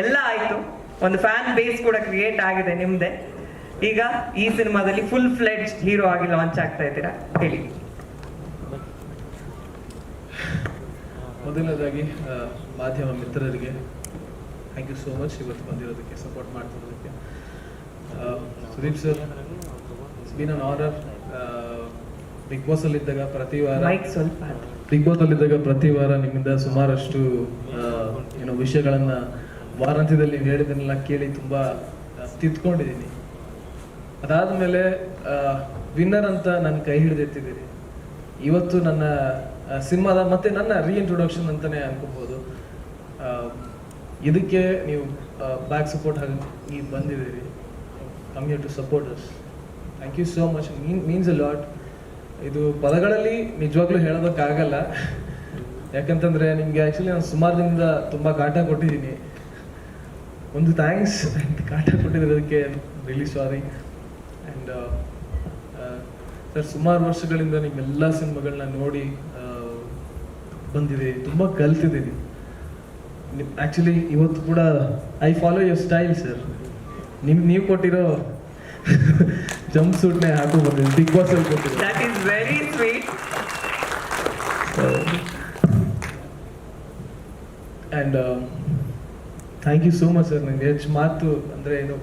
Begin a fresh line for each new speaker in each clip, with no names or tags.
ಎಲ್ಲ ಆಯ್ತು. ಒಂದು ಫ್ಯಾನ್ ಬೇಸ್ ಕೂಡ ಕ್ರಿಯೇಟ್ ಆಗಿದೆ ನಿಮ್ದೆ. ಈಗ ಈ ಸಿನಿಮಾದಲ್ಲಿ ಫುಲ್ ಫ್ಲೆಡ್ಜ್ ಹೀರೋ ಆಗಿ ಲಾಂಚ್ ಆಗ್ತಾ ಇದ್ದೀರಾ? ಹೇಳಿ.
ಮೊದಲನೇದಾಗಿ ಮಾಧ್ಯಮ ಮಿತ್ರರಿಗೆ ಥ್ಯಾಂಕ್ ಯು ಸೋ ಮಚ್ ಇವತ್ತು ಬಂದಿರೋದಕ್ಕೆ support ಮಾಡ್ತಿರೋದಕ್ಕೆ. Sudeep sir it's been an honour Bigg Boss ಅಲ್ಲಿದ್ದಾಗ ಪ್ರತಿ ವಾರ ಬಿಗ್ ಬಾಸ್ ಅಲ್ಲಿದ್ದಾಗ ಪ್ರತಿ ವಾರ ನಿಮ್ಮಿಂದ ಸುಮಾರಷ್ಟು ಏನು ವಿಷಯಗಳನ್ನ ವಾರಾಂತ್ಯದಲ್ಲಿ ನೀವು ಕೇಳಿ ತುಂಬ ತಿದ್ಕೊಂಡಿದ್ದೀನಿ. ಅದಾದ ಮೇಲೆ ವಿನ್ನರ್ ಅಂತ ನನ್ನ ಕೈ ಹಿಡಿದೆತ್ತಿದ್ದೀರಿ ಇವತ್ತು ನನ್ನ ಸಿನಿಮಾದ ಮತ್ತೆ ನನ್ನ ರೀಇಂಟ್ರೊಡಕ್ಷನ್ ಅಂತಲೇ ಅನ್ಕೋಬೋದು. ಇದಕ್ಕೆ ನೀವು ಬ್ಯಾಕ್ ಸಪೋರ್ಟ್ ಆಗಿ ಬಂದಿದ್ದೀರಿ. Come you to support us thank you so much mean means a lot ಇದು ಪದಗಳಲ್ಲಿ ನಿಜವಾಗ್ಲೂ ಹೇಳೋದಕ್ಕಾಗಲ್ಲ. ಯಾಕಂತಂದರೆ ನಿಮ್ಗೆ ಆ್ಯಕ್ಚುಲಿ ನಾನು ಸುಮಾರು ದಿನದಿಂದ ತುಂಬ ಕಾಟ ಕೊಟ್ಟಿದ್ದೀನಿ. ಒಂದು ಥ್ಯಾಂಕ್ಸ್ ಕಾಟ ಕೊಟ್ಟಿರೋದಕ್ಕೆ ರಿಲಿ ಸಾರಿ ಆ್ಯಂಡ್ ಸರ್ ಸುಮಾರು ವರ್ಷಗಳಿಂದ ನಿಮ್ಮೆಲ್ಲ ಸಿನಿಮಾಗಳನ್ನ ನೋಡಿ ಬಂದಿದೆ. ತುಂಬ ಕಲ್ತಿದ್ದೀನಿ. ಆ್ಯಕ್ಚುಲಿ ಇವತ್ತು ಕೂಡ I follow your style sir ನಿಮ್ ನೀವು ಕೊಟ್ಟಿರೋ ಜಂಪ್ ಸೂಟ್ನೇ ಹಾಕೋ ಬಂದಿದ್ದೀನಿ ಬಿಗ್ ಬಾಸ್ ಅಲ್ಲಿ ಕೊಟ್ಟಿರೋ
that is very sweet
and thank you so much sir ನನಗೆ ಹೆಚ್ಚು ಮಾತು ಅಂದರೆ ಏನು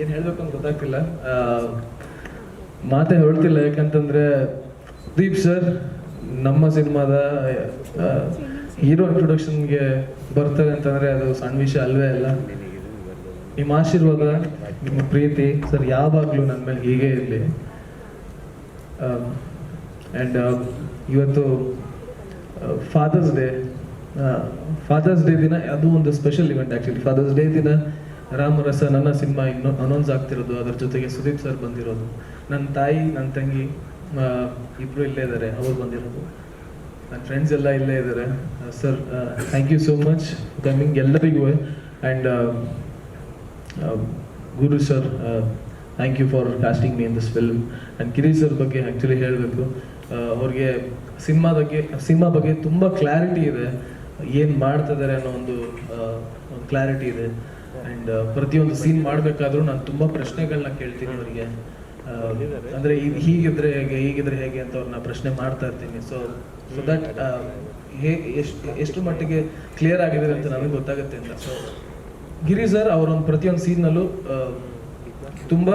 ಏನು ಹೇಳಬೇಕು ಅಂತ ಗೊತ್ತಾಗ್ತಿಲ್ಲ. ಮಾತೇ ಹೊರಡ್ತಿಲ್ಲ. ಯಾಕಂತಂದರೆ ದೀಪ್ ಸರ್ ನಮ್ಮ ಸಿನಿಮಾದ ಹೀರೋ ಇಂಟ್ರೊಡಕ್ಷನ್ಗೆ ಬರ್ತಾರೆ ಅಂತಂದರೆ ಅದು ಸಣ್ಣ ವಿಷಯ ಅಲ್ವೇ ಅಲ್ಲ. ನಿಮ್ಮ ಆಶೀರ್ವಾದ, ನಿಮ್ಮ ಪ್ರೀತಿ ಸರ್ ಯಾವಾಗಲೂ ನನ್ನ ಮೇಲೆ ಹೀಗೆ ಇರಲಿ. ಆ್ಯಂಡ್ ಇವತ್ತು ಫಾದರ್ಸ್ ಡೇ ಫಾದರ್ಸ್ ಡೇ ದಿನ ಅದು ಒಂದು special event actually Father's Day ದಿನ ರಾಮರಸ ನನ್ನ ಸಿನಿಮಾ ಇನ್ನು ಅನೌನ್ಸ್ ಆಗ್ತಿರೋದು. ಅದ್ರ ಜೊತೆಗೆ ಸುದೀಪ್ ಸರ್ ಬಂದಿರೋದು. ನನ್ನ ತಾಯಿ ನನ್ನ ತಂಗಿ ಇಬ್ಬರೂ ಇಲ್ಲೇ ಇದ್ದಾರೆ ಅವ್ರು ಬಂದಿರೋದು. ನನ್ನ ಫ್ರೆಂಡ್ಸ್ ಎಲ್ಲ ಇಲ್ಲೇ ಇದ್ದಾರೆ sir thank you so much coming ಎಲ್ಲರಿಗೂ. And Guru sir thank you for casting me in this film and Kiri sir ಬಗ್ಗೆ ಆ್ಯಕ್ಚುಲಿ ಹೇಳಬೇಕು. ಅವ್ರಿಗೆ ಸಿನಿಮಾ ಬಗ್ಗೆ ಸಿನಿಮಾ ಬಗ್ಗೆ ತುಂಬ ಕ್ಲಾರಿಟಿ ಇದೆ. ಏನು ಮಾಡ್ತಿದ್ದಾರೆ ಅನ್ನೋ ಒಂದು ಕ್ಲಾರಿಟಿ ಇದೆ. ಆ್ಯಂಡ್ ಪ್ರತಿಯೊಂದು ಸೀನ್ ಮಾಡಬೇಕಾದ್ರೂ ನಾನು ತುಂಬ ಪ್ರಶ್ನೆಗಳನ್ನ ಕೇಳ್ತೀನಿ ಅವರಿಗೆ. ಅಂದರೆ ಇದು ಹೀಗಿದ್ರೆ ಹೇಗೆ ಹೀಗಿದ್ರೆ ಹೇಗೆ ಅಂತ ಅವ್ರನ್ನ ಪ್ರಶ್ನೆ ಮಾಡ್ತಾ ಇರ್ತೀನಿ. ಸೊ ಸೊ ದಟ್ ಹೇ, ಎಷ್ಟು ಎಷ್ಟು ಮಟ್ಟಿಗೆ ಕ್ಲಿಯರ್ ಆಗಿದ್ದಾರೆ ಅಂತ ನನಗೆ ಗೊತ್ತಾಗುತ್ತೆ ಅಂತ. ಸೊ ಗಿರಿ ಸರ್ ಅವರೊಂದು ಪ್ರತಿಯೊಂದು ಸೀನ್ನಲ್ಲೂ ತುಂಬ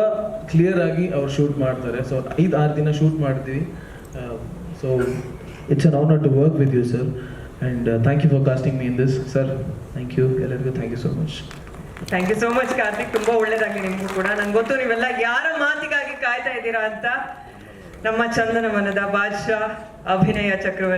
ಕ್ಲಿಯರ್ ಆಗಿ ಅವ್ರು ಶೂಟ್ ಮಾಡ್ತಾರೆ. ಸೊ ಐದು, ಆರು ದಿನ ಶೂಟ್ ಮಾಡ್ತೀವಿ so it's an honour to work with you sir and thank you for casting me in this sir thank you ಎಲ್ಲರಿಗೂ thank you so much
thank you so much Karthik ತುಂಬಾ ಒಳ್ಳೇದಾಗಿ ನಿಮ್ಗೆ ಕೂಡ. ನಂಗೆ ಗೊತ್ತು ನೀವೆಲ್ಲ ಯಾರ ಮಾತಿಗಾಗಿ ಕಾಯ್ತಾ ಇದ್ದೀರಾ ಅಂತ? ನಮ್ಮ ಚಂದನ ಮನದ ಬಾದ್ಶಾ ಅಭಿನಯ ಚಕ್ರವರ್ತಿ.